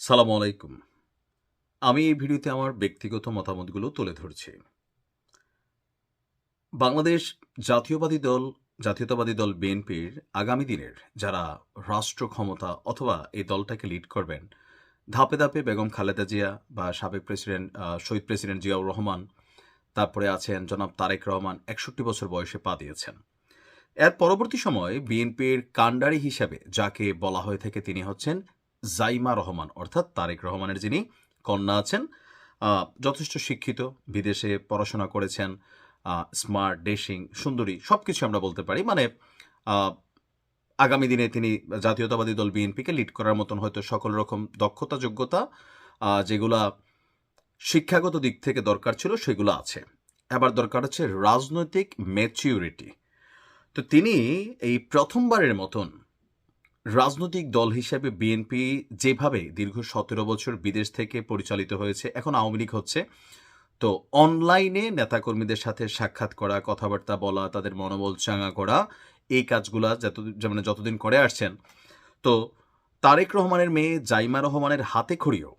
সালাম আলাইকুম। আমি এই ভিডিওতে আমার ব্যক্তিগত মতামতগুলো তুলে ধরছি। বাংলাদেশ জাতীয়বাদী দল, জাতীয়তাবাদী দল বিএনপির আগামী দিনের যারা রাষ্ট্র ক্ষমতা অথবা এই দলটাকে লিড করবেন, ধাপে ধাপে বেগম খালেদা জিয়া বা সাবেক প্রেসিডেন্ট শহীদ প্রেসিডেন্ট জিয়াউর রহমান, তারপরে আছেন জনাব তারেক রহমান, একষট্টি বছর বয়সে পা দিয়েছেন। এর পরবর্তী সময়ে বিএনপির কাণ্ডারি হিসেবে যাকে বলা হয়ে থাকে তিনি হচ্ছেন জাইমা রহমান, অর্থাৎ তারেক রহমানের যিনি কন্যা আছেন যথেষ্ট শিক্ষিত, বিদেশে পড়াশোনা করেছেন স্মার্ট ডেশিং সুন্দরী সব কিছু আমরা বলতে পারি। মানে আগামী দিনে তিনি জাতীয়তাবাদী দল বিএনপিকে লিড করার মতন হয়তো সকল রকম দক্ষতা, যোগ্যতা যেগুলা শিক্ষাগত দিক থেকে দরকার ছিল সেগুলো আছে। এবার দরকার হচ্ছে রাজনৈতিক ম্যাচিউরিটি তো তিনি এই প্রথমবারের মতন রাজনৈতিক দল হিসেবে বিএনপি যেভাবে দীর্ঘ সতেরো বছর বিদেশ থেকে পরিচালিত হয়েছে, এখন আওয়ামী লীগ হচ্ছে। তো অনলাইনে নেতাকর্মীদের সাথে সাক্ষাৎ করা, কথাবার্তা বলা, তাদের মনোবল চাঙা করা, এই কাজগুলা যত মানে যতদিন করে আসছেন। তো তারেক রহমানের মেয়ে জাইমা রহমানের হাতে খড়িও,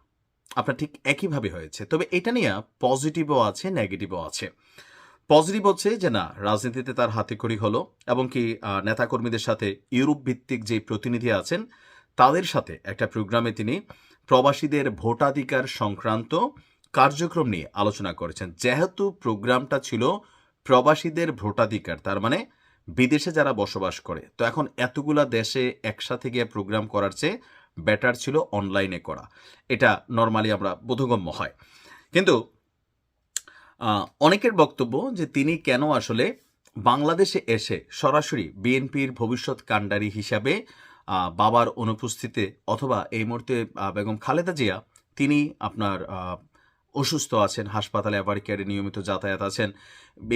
আপনার ঠিক একইভাবে হয়েছে। তবে এটা নিয়ে পজিটিভও আছে নেগেটিভও আছে। পজিটিভ হচ্ছে যে না, রাজনীতিতে তার হাতে খড়ি হলো এবং কি নেতাকর্মীদের সাথে ইউরোপ ভিত্তিক যে প্রতিনিধি আছেন, তাদের সাথে একটা প্রোগ্রামে তিনি প্রবাসীদের ভোটাধিকার সংক্রান্ত কার্যক্রম নিয়ে আলোচনা করেছেন। যেহেতু প্রোগ্রামটা ছিল প্রবাসীদের ভোটাধিকার, তার মানে বিদেশে যারা বসবাস করে, তো এখন এতগুলা দেশে একসাথে গিয়ে প্রোগ্রাম করার চেয়ে বেটার ছিল অনলাইনে করা। এটা নর্মালি আমরা বোধগম্য হয়। কিন্তু অনেকের বক্তব্য যে তিনি কেন আসলে বাংলাদেশে এসে সরাসরি বিএনপির ভবিষ্যৎ কাণ্ডারি হিসাবে বাবার অনুপস্থিতিতে অথবা এই মুহূর্তে বেগম খালেদা জিয়া, তিনি আপনার অসুস্থ আছেন, হাসপাতালে আবার কেয়ারে নিয়মিত যাতায়াত আছেন।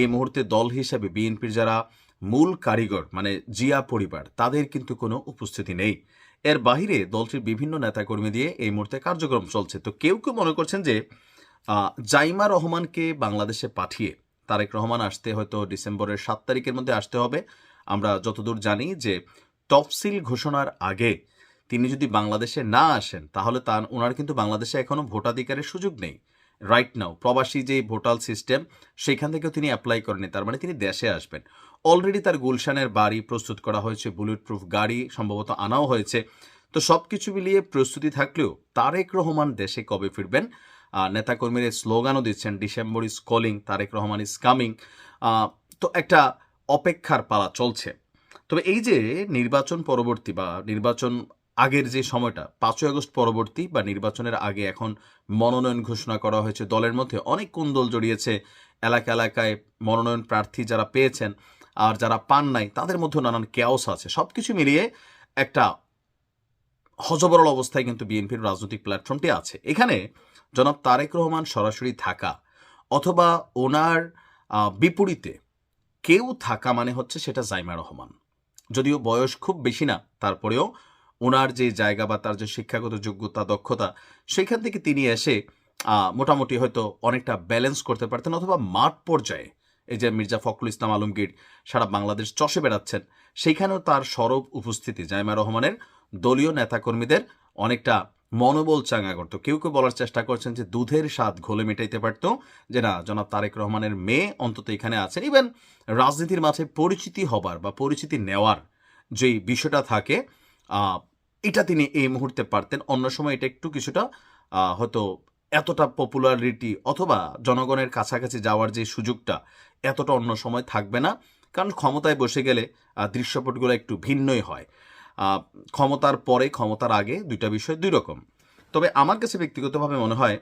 এই মুহূর্তে দল হিসাবে বিএনপির যারা মূল কারিগর মানে জিয়া পরিবার, তাদের কিন্তু কোনো উপস্থিতি নেই। এর বাহিরে দলটির বিভিন্ন নেতাকর্মী দিয়ে এই মুহূর্তে কার্যক্রম চলছে। তো কেউ কেউ মনে করছেন যে জাইমা রহমানকে বাংলাদেশে পাঠিয়ে তারেক রহমান আসতে হয়তো ডিসেম্বরের সাত তারিখের মধ্যে আসতে হবে। আমরা যতদূর জানি যে তফসিল ঘোষণার আগে তিনি যদি বাংলাদেশে না আসেন, তাহলে তার ওনার কিন্তু বাংলাদেশে এখনও ভোটাধিকারের সুযোগ নেই। রাইট নাও প্রবাসী যে ভোটাল সিস্টেম, সেখান থেকেও তিনি অ্যাপ্লাই করেনি তার মানে তিনি দেশে আসবেন। অলরেডি তার গুলশানের বাড়ি প্রস্তুত করা হয়েছে বুলেট প্রুফ গাড়ি সম্ভবত আনাও হয়েছে। তো সব কিছু মিলিয়ে প্রস্তুতি থাকলেও তারেক রহমান দেশে কবে ফিরবেন? নেতাকর্মীরা স্লোগানও দিচ্ছেন, December is calling, Tarique Rahman is coming. তো একটা অপেক্ষার পালা চলছে। তবে এই যে নির্বাচন পরবর্তী বা নির্বাচন আগের যে সময়টা, পাঁচই আগস্ট পরবর্তী বা নির্বাচনের আগে এখন মনোনয়ন ঘোষণা করা হয়েছে দলের মধ্যে, অনেক কোন্দল জড়িয়েছে এলাকা এলাকায় মনোনয়ন প্রার্থী যারা পেয়েছেন আর যারা পান নাই, তাদের মধ্যে নানান ক্যাওস আছে। সব কিছু মিলিয়ে একটা হজবরল অবস্থায় কিন্তু বিএনপির রাজনৈতিক প্ল্যাটফর্মটি আছে। এখানে জনাব তারেক রহমান সরাসরি থাকা অথবা ওনার বিপরীতে কেউ থাকা মানে হচ্ছে সেটা জাইমা রহমান। যদিও বয়স খুব বেশি না, তারপরেও ওনার যে জায়গা বা তার যে শিক্ষাগত যোগ্যতা, দক্ষতা, সেখান থেকে তিনি এসে মোটামুটি হয়তো অনেকটা ব্যালেন্স করতে পারতেন অথবা মাঠ পর্যায়ে এই যে মির্জা ফখরুল ইসলাম আলমগীর সারা বাংলাদেশ চষে বেড়াচ্ছেন সেইখানেও তার সরব উপস্থিতি জাইমা রহমানের দলীয় নেতাকর্মীদের অনেকটা মনোবল চাঙ্গা করতো। কেউ কেউ বলার চেষ্টা করছেন যে দুধের স্বাদ ঘোলে মেটাইতে পারতো। যে না, জনাব তারেক রহমানের মেয়ে অন্তত এখানে আছেন। ইভেন রাজনীতির মাঝে পরিচিতি হবার বা পরিচিতি নেওয়ার যেই বিষয়টা থাকে এটা তিনি এই মুহূর্তে পারতেন। অন্য সময় এটা একটু কিছুটা হয়তো এতটা পপুলারিটি অথবা জনগণের কাছাকাছি যাওয়ার যে সুযোগটা এতটা অন্য সময় থাকবে না। কারণ ক্ষমতায় বসে গেলে দৃশ্যপটগুলো একটু ভিন্নই হয়। ক্ষমতার পরে, ক্ষমতার আগে দুইটা বিষয় দুই রকম। তবে আমার কাছে ব্যক্তিগতভাবে মনে হয়,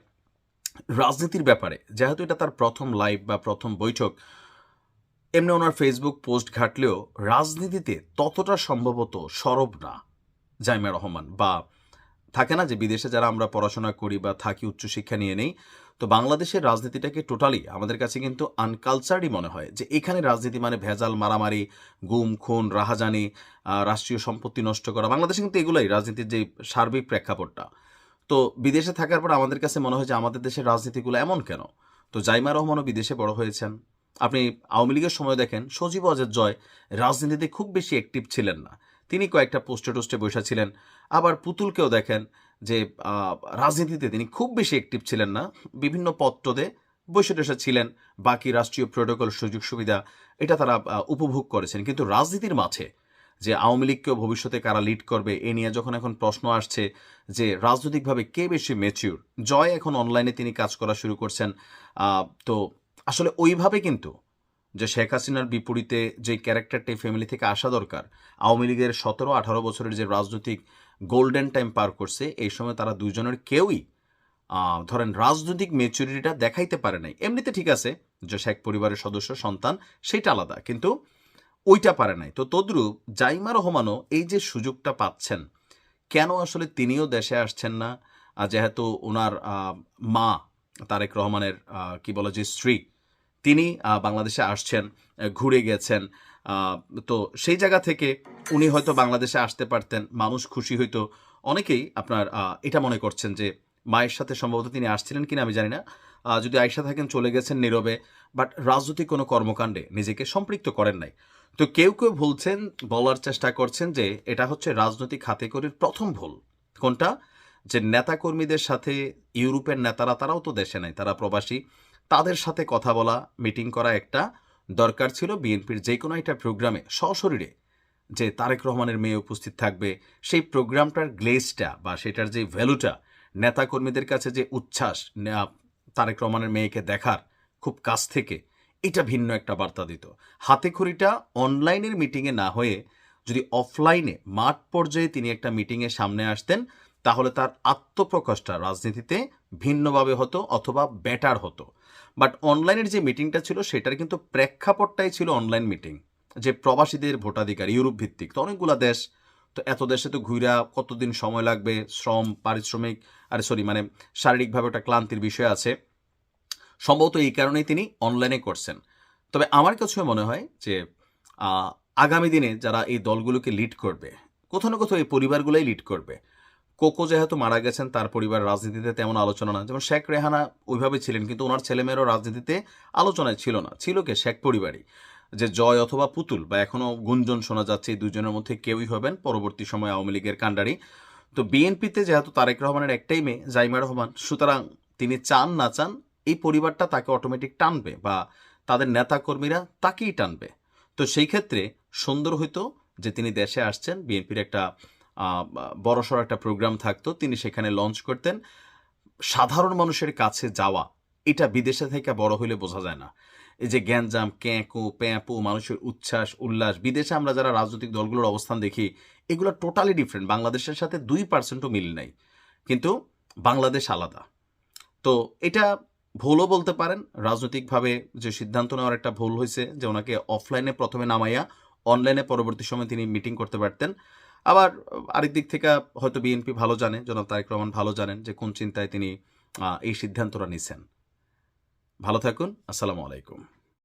রাজনীতির ব্যাপারে, যেহেতু এটা তার প্রথম লাইভ বা প্রথম বৈঠক, এমনি ওনার ফেসবুক পোস্ট ঘাটলেও রাজনীতিতে ততটা সম্ভবত সরব না জাইমা রহমান বা থাকে না যে বিদেশে যারা আমরা পড়াশোনা করি বা থাকি উচ্চশিক্ষা নিয়ে নেই তো বাংলাদেশের রাজনীতিটাকে টোটালি আমাদের কাছে কিন্তু আনকালচারই মনে হয় যে এখানে রাজনীতি মানে ভেজাল মারামারি, গুম, খুন, রাহাজানি রাষ্ট্রীয় সম্পত্তি নষ্ট করা। বাংলাদেশে কিন্তু এগুলোই রাজনীতির যে সার্বিক প্রেক্ষাপটটা। তো বিদেশে থাকার পর আমাদের কাছে মনে হয় যে আমাদের দেশের রাজনীতিগুলো এমন কেন? তো জাইমা রহমানও বিদেশে বড় হয়েছেন। আপনি আওয়ামী লীগের সময় দেখেন, সজীব অজের জয় রাজনীতিতে খুব বেশি অ্যাক্টিভ ছিলেন না। তিনি কয়েকটা পোস্টে টোস্টে বসে ছিলেন। আবার পুতুলকেও দেখেন যে রাজনীতিতে তিনি খুব বেশি অ্যাক্টিভ ছিলেন না। বিভিন্ন পত্রদে টসে ছিলেন, বাকি রাষ্ট্রীয় প্রোটোকল সুযোগ সুবিধা, এটা তারা উপভোগ করেছেন। কিন্তু রাজনীতির মাঝে যে, আওয়ামী লীগকেও ভবিষ্যতে কারা লিড করবে, এ নিয়ে যখন এখন প্রশ্ন আসছে যে, রাজনৈতিকভাবে কে বেশি ম্যাচিউর জয় এখন অনলাইনে তিনি কাজ করা শুরু করছেন। তো আসলে ওইভাবে কিন্তু যে, শেখ হাসিনার বিপরীতে যে ক্যারেক্টারটি ফ্যামিলি থেকে আসা দরকার, আওয়ামী লীগের সতেরো আঠারো বছরের যে রাজনৈতিক গোল্ডেন টাইম পার করছে, এই সময় তারা দুজনের কেউই ধরেন রাজনৈতিক মেচুরিটিটা দেখাইতে পারে নাই। এমনিতে ঠিক আছে যে শেখ পরিবারের সদস্য, সন্তান, সেটা আলাদা, কিন্তু ওইটা পারে নাই। তো তদ্রুপ জাইমা রহমানও এই যে সুযোগটা পাচ্ছেন, কেন আসলে তিনিও দেশে আসছেন না? যেহেতু ওনার মা, তারেক রহমানের কি বলে যে স্ত্রী, তিনি বাংলাদেশে আসছেন ঘুরে গেছেন তো সেই জায়গা থেকে উনি হয়তো বাংলাদেশে আসতে পারতেন, মানুষ খুশি হইতো। অনেকেই আপনার এটা মনে করছেন যে মায়ের সাথে সম্ভবত তিনি আসছিলেন কিনা আমি জানি না। যদি আয়সা থাকেন চলে গেছেন নীরবে, বাট রাজনৈতিক কোনো কর্মকাণ্ডে নিজেকে সম্পৃক্ত করেন নাই। তো কেউ কেউ বলছেন, বলার চেষ্টা করছেন যে এটা হচ্ছে রাজনৈতিক হাতেকড়ির প্রথম ভুল। কোনটা? যে নেতাকর্মীদের সাথে ইউরোপের নেতারা, তারাও তো দেশে নাই, তারা প্রবাসী। তাদের সাথে কথা বলা, মিটিং করা একটা। দরকার ছিল বিএনপির যে কোনো একটা প্রোগ্রামে সশরীরে যে তারেক রহমানের মেয়ে উপস্থিত থাকবে, সেই প্রোগ্রামটার গ্লেজটা বা সেটার যে ভ্যালুটা নেতাকর্মীদের কাছে যে উচ্ছ্বাস তারেক রহমানের মেয়েকে দেখার খুব কাছ থেকে, এটা ভিন্ন একটা বার্তা দিত। হাতে খড়িটা অনলাইনের মিটিংয়ে না হয়ে যদি অফলাইনে মাঠ পর্যায়ে তিনি একটা মিটিংয়ে সামনে আসতেন তাহলে তার আত্মপ্রকাশটা রাজনীতিতে ভিন্নভাবে হতো অথবা বেটার হতো। বাট অনলাইনের যে মিটিংটা ছিল, সেটার কিন্তু প্রেক্ষাপটটাই ছিল অনলাইন মিটিং যে প্রবাসীদের ভোটাধিকার, ইউরোপ ভিত্তিক, তো অনেকগুলা দেশ। তো এত দেশে তো ঘুরা কতদিন সময় লাগবে? শ্রম, পারিশ্রমিক, আর সরি মানে শারীরিকভাবে একটা ক্লান্তির বিষয় আছে। সম্ভবত এই কারণেই তিনি অনলাইনে করছেন। তবে আমার কাছে মনে হয় যে আগামী দিনে যারা এই দলগুলোকে লিড করবে, কোথাও না কোথাও এই পরিবারগুলোই লিড করবে। কোকো যেহেতু মারা গেছেন, তার পরিবার রাজনীতিতে তেমন আলোচনা না। যেমন শেখ রেহানা ওইভাবে ছিলেন, কিন্তু ওনার ছেলেমেয়েরও রাজনীতিতে আলোচনায় ছিল না। ছিল কে? শেখ পরিবারই। যে জয় অথবা পুতুল, বা এখনও গুঞ্জন শোনা যাচ্ছে, এই দুজনের মধ্যে কেউই হবেন পরবর্তী সময় আওয়ামী লীগের কাণ্ডারি। তো বিএনপিতে যেহেতু তারেক রহমানের একটাই মেয়ে, জাইমা রহমান, সুতরাং তিনি চান না চান এই পরিবারটা তাকে অটোমেটিক টানবে, বা তাদের নেতাকর্মীরা তাকেই টানবে। তো সেই ক্ষেত্রে সুন্দর হইতো যে তিনি দেশে আসছেন, বিএনপির একটা বড়সড় একটা প্রোগ্রাম থাকতো, তিনি সেখানে লঞ্চ করতেন। সাধারণ মানুষের কাছে যাওয়া, এটা বিদেশে থেকে বড় হইলে বোঝা যায় না। এই যে গ্যাঞ্জাম, ক্যাঁকো, প্যাঁপো, মানুষের উচ্ছ্বাস, উল্লাস, বিদেশে আমরা যারা রাজনৈতিক দলগুলোর অবস্থান দেখি, এগুলো টোটালি ডিফারেন্ট বাংলাদেশের সাথে দুই পার্সেন্টও মিল নাই। কিন্তু বাংলাদেশ আলাদা। তো এটা ভুলও বলতে পারেন, রাজনৈতিকভাবে যে সিদ্ধান্ত নেওয়ার একটা ভুল হয়েছে যে ওনাকে অফলাইনে প্রথমে নামাইয়া অনলাইনে পরবর্তী সময় তিনি মিটিং করতে পারতেন। আবার আরেক দিক থেকে হয়তো বিএনপি ভালো জানে, জনাব তারেক রহমান ভালো জানেন যে কোন চিন্তায় তিনি এই সিদ্ধান্তটা নিছেন। ভালো থাকুন, আসসালামু আলাইকুম।